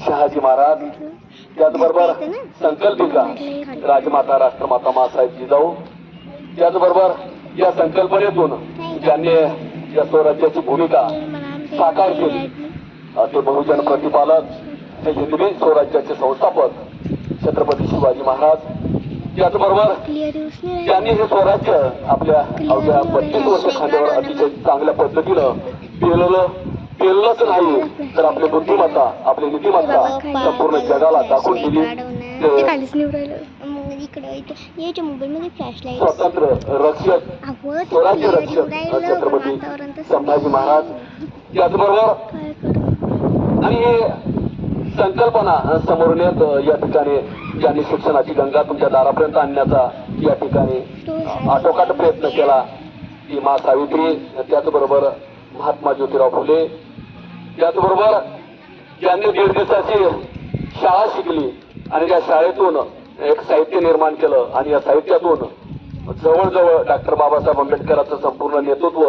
शहाजी महाराज त्याचबरोबर संकल्पिका राजमाता राष्ट्रमाता मासाहेब जिजाऊ त्याचबरोबर या संकल्पनेतून ज्यांनी या स्वराज्याची भूमिका साकार केली. ते बहुजन प्रतिपालक ते हिंदवी स्वराज्याचे संस्थापक छत्रपती शिवाजी महाराज त्याचबरोबर त्यांनी हे स्वराज्य आपल्या अवघ्या बत्तीस वर्ष खांद्यावर अतिशय चांगल्या पद्धतीनं पेललं पेललंच नाही. तर आपली बुद्धिमत्ता आपली नीतिमत्ता संपूर्ण जगाला दाखवून दिली. स्वतंत्र रक्षक स्वराज्य रक्षक छत्रपती संभाजी महाराज. त्याचबरोबर आणि हे संकल्पना समोर नेत या ठिकाणी ज्यांनी शिक्षणाची गंगा तुमच्या दारापर्यंत आणण्याचा या ठिकाणी आटोकाट प्रयत्न केला. ती मा सावित्री त्याचबरोबर महात्मा ज्योतिराव फुले त्याचबरोबर ज्यांनी दीड दिवसाची शाळा शिकली आणि त्या शाळेतून एक साहित्य निर्माण केलं आणि या साहित्यातून जवळजवळ डॉक्टर बाबासाहेब आंबेडकरांचं संपूर्ण नेतृत्व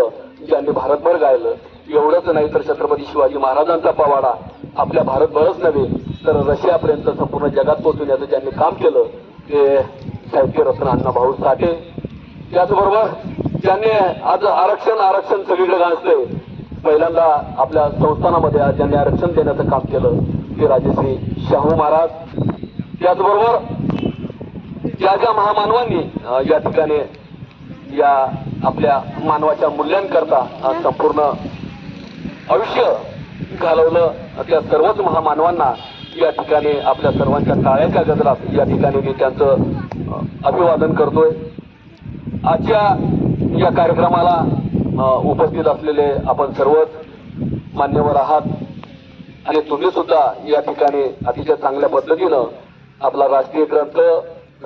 ज्यांनी भारतभर गायलं एवढंच नाही तर छत्रपती शिवाजी महाराजांचा पवाडा आपल्या भारतभरच नव्हे तर रशियापर्यंत संपूर्ण जगात पोहोचवण्याचं ज्यांनी काम केलं ते साहित्य रत्न अण्णाभाऊ साठे. त्याचबरोबर ज्यांनी आज आरक्षण आरक्षण सगळीकडे गाजतंय पहिल्यांदा आपल्या संस्थानामध्ये ज्यांनी आरक्षण देण्याचं काम केलं ते राजेश्री शाहू महाराज. त्याचबरोबर ज्या ज्या महामानवांनी या ठिकाणी या आपल्या मानवाच्या मूल्यांकरता संपूर्ण आयुष्य घालवलं त्या सर्वच महामानवांना या ठिकाणी आपल्या सर्वांच्या टाळ्याच्या गजरात या ठिकाणी मी त्यांचं अभिवादन करतोय. आजच्या या कार्यक्रमाला उपस्थित असलेले आपण सर्वच मान्यवर आहात. आणि तुम्ही सुद्धा या ठिकाणी अतिशय चांगल्या पद्धतीनं आपला राष्ट्रीय ग्रंथ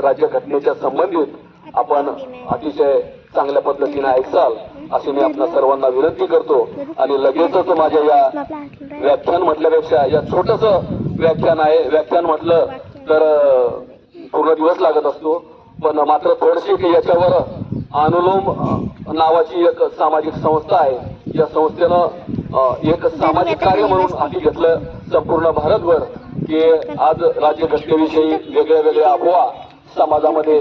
राज्यघटनेच्या संबंधित आपण अतिशय चांगल्या पद्धतीने ऐकसाल अशी मी आपल्या सर्वांना विनंती करतो. आणि लगेचच माझ्या या व्याख्यान म्हटल्यापेक्षा या छोटस व्याख्यान आहे. व्याख्यान म्हटलं तर पूर्ण दिवस लागत असतो. पण मात्र थोडशी याच्यावर अनुलोम नावाची एक सामाजिक संस्था आहे. या संस्थेनं एक सामाजिक कार्य म्हणून हाती घेतलं संपूर्ण भारतभर की आज राज्यघटनेविषयी वेगळ्या वेगळ्या अफवा समाजामध्ये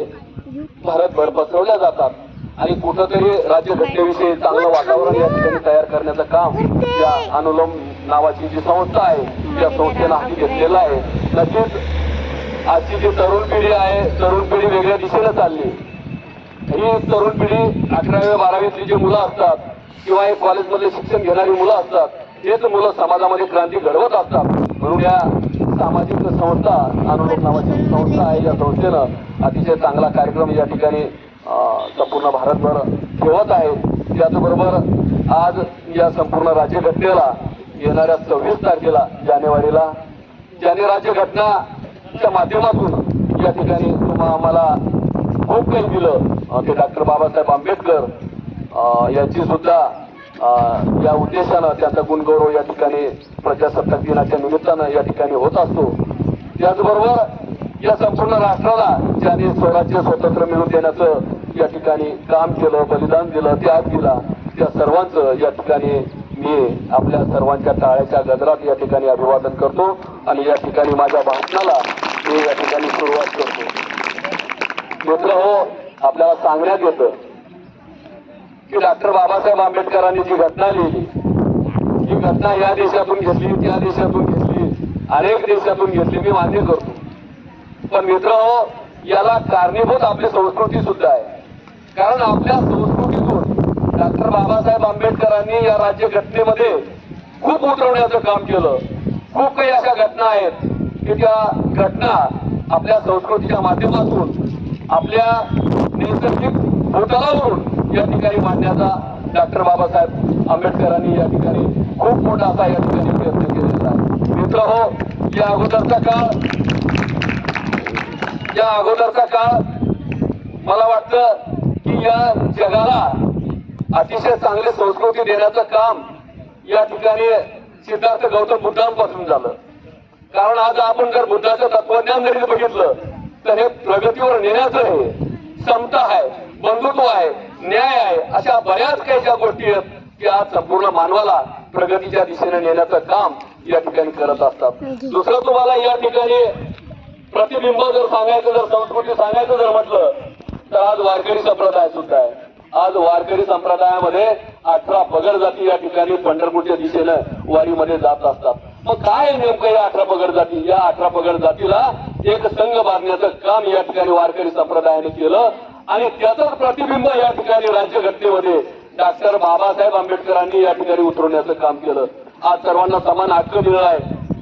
भारतभर पसरवल्या जातात. आणि कुठंतरी राज्यघटनेविषयी चांगलं वातावरण या ठिकाणी तयार करण्याचं काम या अनुलोम नावाची जी संस्था आहे त्या संस्थेनं हाती घेतलेलं आहे. नक्कीच आजची जी तरुण पिढी आहे तरुण पिढी वेगळ्या दिशेनं चालली. ही तरुण पिढी अकरावी बारावीतली जी मुलं असतात किंवा एक कॉलेजमधले शिक्षण घेणारी मुलं असतात हेच मुलं समाजामध्ये क्रांती घडवत असतात. म्हणून या सामाजिक संस्था अनुलोम नावाची संस्था आहे या संस्थेनं अतिशय चांगला कार्यक्रम या ठिकाणी संपूर्ण भारतभर ठेवत आहे. त्याचबरोबर आज या संपूर्ण राज्यघटनेला येणाऱ्या सव्वीस तारखेला जानेवारीला ज्याने राज्यघटनाच्या माध्यमातून या ठिकाणी तुम्हा आम्हाला खूप दिलं. ते डॉक्टर बाबासाहेब आंबेडकर अं, यांची सुद्धा या उद्देशानं त्यांचा गुणगौरव या ठिकाणी प्रजासत्ताक दिनाच्या निमित्तानं या ठिकाणी होत असतो. त्याचबरोबर या संपूर्ण राष्ट्राला ज्याने स्वराज्य स्वतंत्र मिळवून देण्याचं या ठिकाणी काम केलं बलिदान दिलं त्याग दिला त्या सर्वांचं या ठिकाणी मी आपल्या सर्वांच्या टाळ्याच्या गजरात या ठिकाणी अभिवादन करतो. आणि या ठिकाणी माझ्या भाषणाला मी या ठिकाणी सुरुवात करतो. मित्र हो आपल्याला सांगण्यात येतं. की डॉक्टर बाबासाहेब आंबेडकरांनी जी घटना लिहिली ही घटना या देशातून घेतली त्या देशातून घेतली अनेक देशातून घेतली मी मान्य करतो. पण मित्र हो याला कारणीभूत आपली संस्कृती सुद्धा आहे. कारण आपल्या संस्कृतीतून डॉक्टर बाबासाहेब आंबेडकरांनी या राज्य घटनेमध्ये खूप उतरवण्याचं काम केलं. खूप काही अशा घटना आहेत की त्या घटना आपल्या संस्कृतीच्या माध्यमातून आपल्या नैसर्गिक भूतलावरून या ठिकाणी मांडण्याचा डॉक्टर बाबासाहेब आंबेडकरांनी या ठिकाणी खूप मोठा असा या ठिकाणी प्रयत्न केलेला आहे. मित्र हो या अगोदरचा काळ या अगोदरचा काळ मला वाटतं की या जगाला अतिशय चांगली संस्कृती देण्याचं काम या ठिकाणी सिद्धार्थ गौतम बुद्धांपासून झालं. कारण आज आपण जर बुद्धाचं तत्वज्ञान जरी बघितलं तर हे प्रगतीवर नेण्याचं आहे. समता आहे बंधुत्व आहे न्याय आहे अशा बऱ्याच काही ज्या गोष्टी आहेत की आज संपूर्ण मानवाला प्रगतीच्या दिशेने नेण्याचं काम या ठिकाणी करत असतात. दुसरं तुम्हाला या ठिकाणी प्रतिबिंब जर सांगायचं जर संस्कृती सांगायचं जर म्हटलं तर आज वारकरी संप्रदाय सुद्धा आहे. आज वारकरी संप्रदायामध्ये अठरा पगड जाती या ठिकाणी पंढरपूरच्या दिशेनं वारीमध्ये जात असतात. मग काय नेमकं या अठरा पगड जाती? या अठरा पगड जातीला एक संघ बांधण्याचं काम या ठिकाणी वारकरी संप्रदायाने केलं आणि त्याचंच प्रतिबिंब या ठिकाणी राज्यघटनेमध्ये डॉक्टर बाबासाहेब आंबेडकरांनी या ठिकाणी उतरवण्याचं काम केलं. आज सर्वांना समान हक्क मिळलाय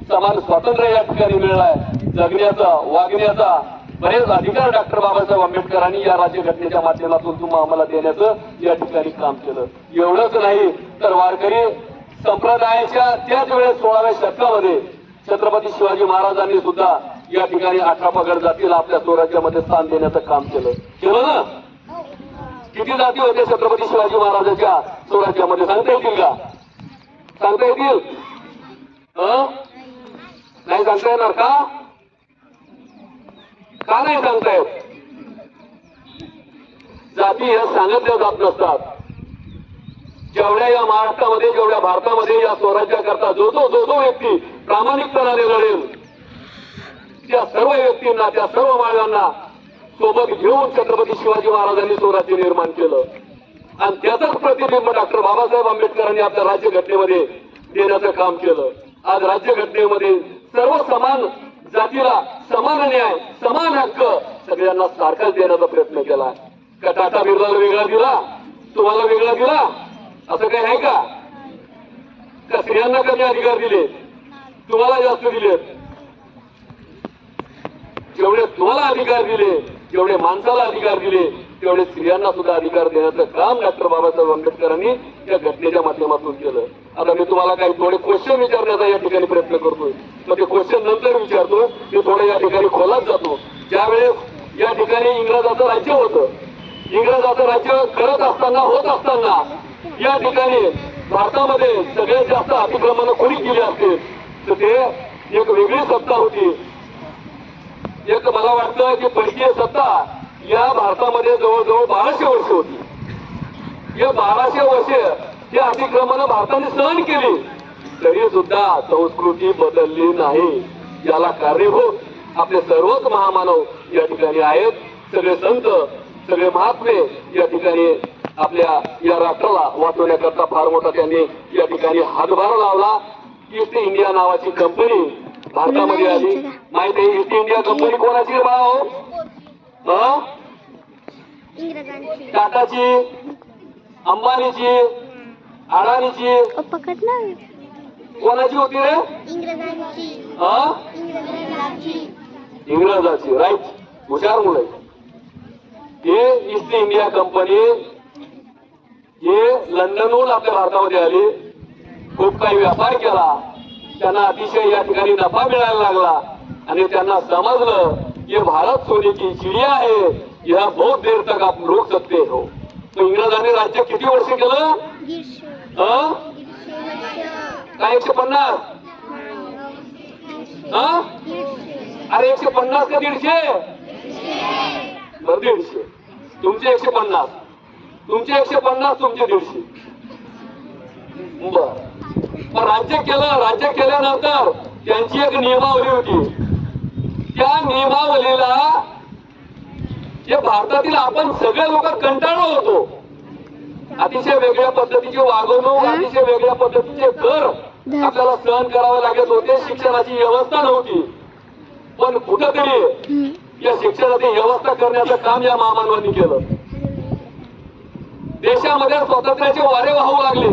समान स्वातंत्र्य या ठिकाणी मिळलाय जगण्याचा वागण्याचा बरेच अधिकार डॉक्टर बाबासाहेब आंबेडकरांनी या राज्यघटनेच्या माध्यमातून तुम्हाला आम्हाला देण्याचं या ठिकाणी काम केलं. एवढंच नाही तर वारकरी संप्रदायाच्या त्याच वेळेस सोळाव्या शतकामध्ये छत्रपती शिवाजी महाराजांनी सुद्धा या ठिकाणी अठरा पगड जातीला आपल्या स्वराज्यामध्ये स्थान देण्याचं काम केलं. केलं ना? किती जाती होत्या छत्रपती शिवाजी महाराजांच्या स्वराज्यामध्ये? सांगता येतील का? सांगता येतील? नाही सांगता येणार का? का नाही सांगता येत? जाती ह्या सांगितल्या जात नसतात. जेवढ्या या महाराष्ट्रामध्ये जेवढ्या भारतामध्ये या स्वराज्याकरता जो जो जो जो व्यक्ती प्रामाणिकपणाने लढेल त्या सर्व व्यक्तींना त्या सर्व मार्गांना सोबत घेऊन छत्रपती शिवाजी महाराजांनी स्वराज्य निर्माण केलं. आणि त्याचंच प्रतिबिंब डॉक्टर बाबासाहेब आंबेडकरांनी आपल्या राज्यघटनेमध्ये देण्याचं काम केलं. आज राज्यघटनेमध्ये सर्व समान जातीला समान न्याय समान हक्क सगळ्यांना सारखाच देण्याचा प्रयत्न केला. का टाटा बिर्लाला वेगळा दिला? तुम्हाला वेगळा दिला? असं काही आहे का? का? स्त्रियांना कमी अधिकार दिले तुम्हाला जास्त दिलेत? जेवढे तुम्हाला अधिकार दिले जेवढे माणसाला अधिकार दिले तेवढे स्त्रियांना सुद्धा अधिकार देण्याचं काम डॉक्टर बाबासाहेब आंबेडकरांनी या घटनेच्या माध्यमातून केलं. आता मी तुम्हाला काही थोडे क्वेश्चन विचारण्याचा या ठिकाणी प्रयत्न करतोय. मग ते क्वेश्चन नंतर विचारतो. ते थोडं या ठिकाणी खोलात जातो. ज्यावेळेस या ठिकाणी इंग्रजाचं राज्य होतं. इंग्रजाचं राज्य करत असताना होत असताना या ठिकाणी भारतामध्ये सगळ्यात जास्त अतिक्रमण कोणी केली असतील? तर ते एक वेगळी सत्ता होती. एक मला वाटतं की परकीय सत्ता या भारतामध्ये जवळजवळ बाराशे वर्ष होती. या बाराशे वर्ष हे अतिक्रमण भारताने सहन केली. तरी सुद्धा संस्कृती बदलली नाही. याला कारणीभूत आपले सर्वच महामानव या ठिकाणी आहेत. सगळे संत सगळे महात्मे या ठिकाणी आपल्या या राष्ट्राला वाचवण्याकरता फार मोठा त्यांनी या ठिकाणी हातभार लावला. ईस्ट इंडिया नावाची कंपनी भारतामध्ये आली. माहिती आहे ईस्ट इंडिया कंपनी कोणाची? इंग्रजांची. टाटाची अंबानीची अडाणीची कोणाची होती रे? हं? इंग्रजाची. राईट हुशार मुलं हे ईस्ट इंडिया कंपनी हे लंडनहून आपल्या भारतामध्ये आली खूप काही व्यापार केला त्यांना अतिशय या ठिकाणी नफा मिळायला लागला आणि त्यांना समजलं ये भारत सोने की चिडिया आहे यह बहुत देर तक आप रोक सकते हो. तर इंग्रजांनी राज्य किती वर्ष केलं? काय एकशे पन्नास? हं? अरे एकशे पन्नास का दीडशे. बरं दीडशे. तुमचे एकशे पन्नास. तुमचे एकशे पन्नास तुमचे दीडशे बर पण राज्य केलं राज्य केल्यानंतर त्यांची एक नियमावली होती. त्या नियमावलीला जे भारतातील आपण सगळे लोक कंटाळलो होतो. अतिशय वेगळ्या पद्धतीची वागणूक अतिशय वेगळ्या पद्धतीचे कर आपल्याला सहन करावे लागत होते. शिक्षणाची व्यवस्था नव्हती. पण कुठंतरी. या शिक्षणाची व्यवस्था करण्याचं काम या महामानवांनी केलं. देशामध्ये स्वातंत्र्याचे वारे वाहू लागले.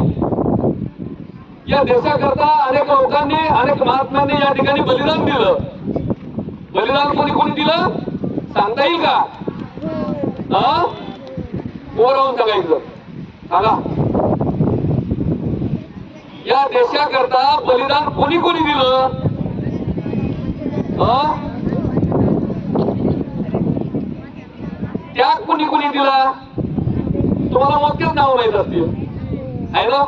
या देशाकरता अनेक लोकांनी अनेक महात्म्यांनी या ठिकाणी बलिदान दिलं. बलिदान कोणी कोणी दिलं? सांगता येईल का? राहून सांगायचं सांगा या देशाकरता बलिदान कोणी कोणी दिलं? त्याग कुणी कुणी दिला? तुम्हाला मोजकेच नाव माहीत असतील. आहे ना?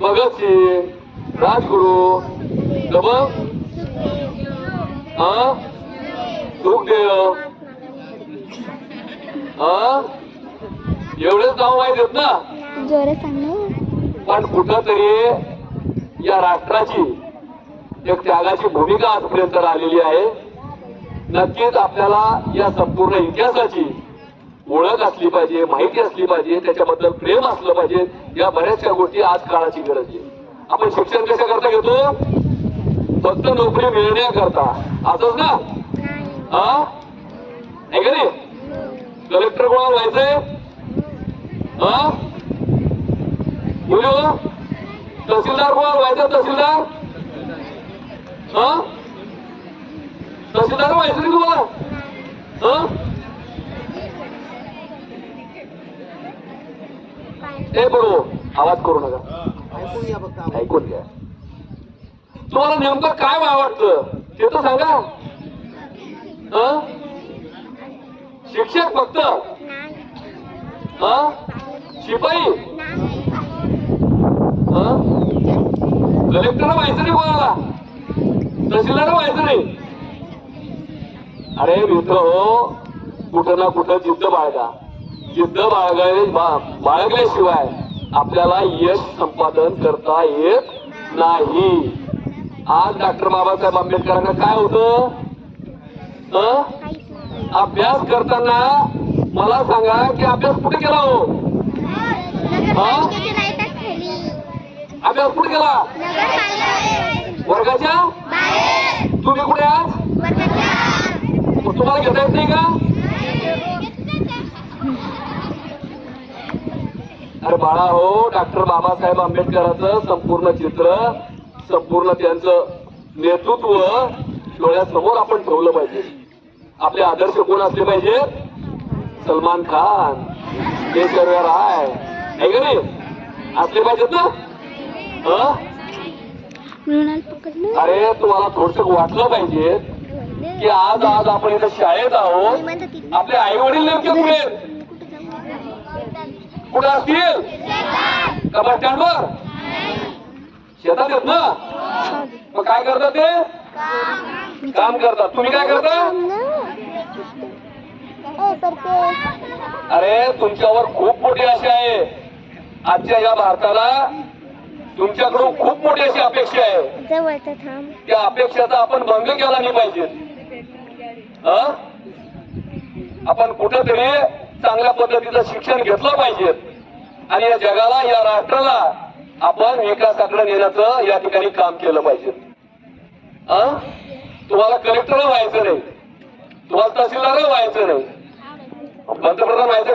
भगतसिंग राजगुरू हा सुखदेव हा एवढेच नाव माहीत आहेत ना. पण कुठंतरी या राष्ट्राची एक त्यागाची भूमिका आजपर्यंत राहिलेली आहे. नक्कीच आपल्याला या संपूर्ण इतिहासाची ओळख असली पाहिजे माहिती असली पाहिजे त्याच्याबद्दल प्रेम असलं पाहिजे या बऱ्याचशा गोष्टी आज काळाची गरज आहे. आपण शिक्षण कशा करता घेतो? फक्त नोकरी मिळण्याकरता. असंच ना? नाही. हा? आहे का नाही? कलेक्टर कोणाला व्हायचंय? हो? तहसीलदार कोणाला व्हायचं तहसीलदार? हा? तहसीलदार नाही तुम्हाला. हा? हे बरोबर आवाज करू नका. ऐकून घ्या तुम्हाला नेमकं काय वाटतं ते तर सांगा. हं? शिक्षक फक्त? हं? शिपाई? हं? कलेक्टर व्हायचं नाही कोणाला. तहसीलदार व्हायचं नाही. अरे मित्र हो कुठं ना कुठं जिद्द बाळगा. जिद्द बाळगाय बाळगल्याशिवाय आपल्याला यश संपादन करता येत नाही. आज डॉक्टर बाबासाहेब आंबेडकरांना काय होतं? अभ्यास करताना मला सांगा की अभ्यास कुठे केला हो? अभ्यास कुठे केला? वर्गाच्या? तुम्ही कुठे आहात मग तुम्हाला घेता येत नाही का? अरे बाळा हो डॉक्टर बाबासाहेब आंबेडकरांचं संपूर्ण चित्र संपूर्ण त्यांचं नेतृत्व डोळ्यासमोर आपण ठेवलं पाहिजे. आपले आदर्श कोण असले पाहिजे? सलमान खान ऐश्वर्या राय आहे का नाही? असले पाहिजेत ना? हं? अरे तुम्हाला थोडस वाटलं पाहिजे. की आज आज आपण इथं शाळेत आहोत. आपले आई वडील नेमके कुठे? कुठे? असतील? का बस शेतात येत ना? मग काय करतात ते? काम करतात. तुम्ही काय करता? अरे तुमच्यावर खूप मोठी आशा आहे. आजच्या या भारताला तुमच्याकडून खूप मोठी अशी अपेक्षा आहे. त्या अपेक्षाचा आपण भंग केला नाही पाहिजे. हं? आपण कुठेतरी चांगल्या पद्धतीचं शिक्षण घेतलं पाहिजे. आणि या जगाला या राष्ट्राला आपण विकासाकडे नेण्याचं या ठिकाणी काम केलं पाहिजे. तुम्हाला कलेक्टर व्हायचं नाही. तुम्हाला तहसीलदार व्हायचं नाही. पंतप्रधान व्हायचं